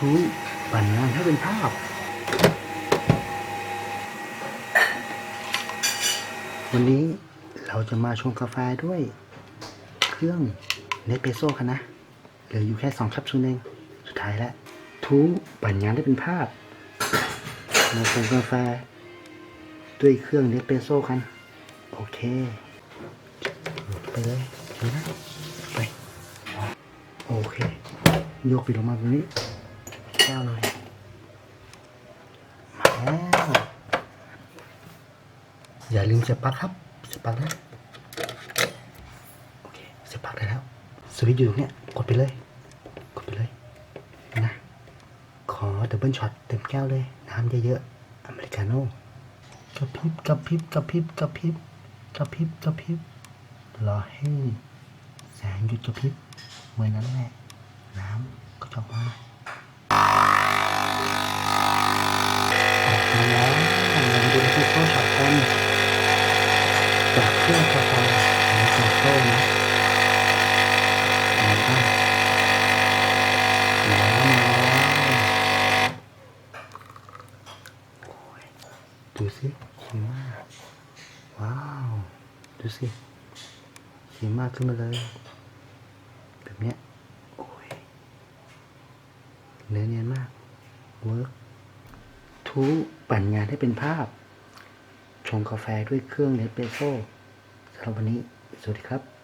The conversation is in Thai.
ทุปั่นงานให้เป็นภาพ วันนี้เราจะมาชงกาแฟด้วย เครื่องเนสเปโซ่ค่ะนะเหลืออยู่แค่สองแคปซูลเอง สุดท้ายแล้วทุปั่นงานได้เป็นภาพมาชงกาแฟ ด้วยเครื่องเนสเปโซ่กัน โอเค ไปเลยนะไป โอเค ยกปิดลงมาแบบนี้ ก้วหน่อยมาแล้วอย่าลืมเสียบปลั๊กครับเสียบปลั๊กนะโอเคเสียบปลั๊กได้แล้วสวิตช์อยู่ตรงเนี้ยกดไปเลย กดไปเลยนะขอดับเบิลช็อตเต็มแก้วเลย น้ำเยอะๆอเมริกาโน่กระพริบกระพริบกระพริบกระพริบกระพริบกระพริบรอให้แสงหยุดกระพริบเมื่อนั้นแหละน้ำก็จะมา มาแล้วเรามาดูที่โซ่ช็อตกันจากเครื่องกาแฟในโซโซ่นะมาบ้างมาแล้วมาแล้วโอ้ยดูสิชิมาว้าว ดูสิชิมาขึ้นมาเลย แบบเนี้ยโอ้ยเนื้อเนียนมากเวิร์ก ทูปั่นงานให้เป็นภาพ ชงกาแฟด้วยเครื่องเนสเปรสโซ่สำหรับวันนี้ สวัสดีครับ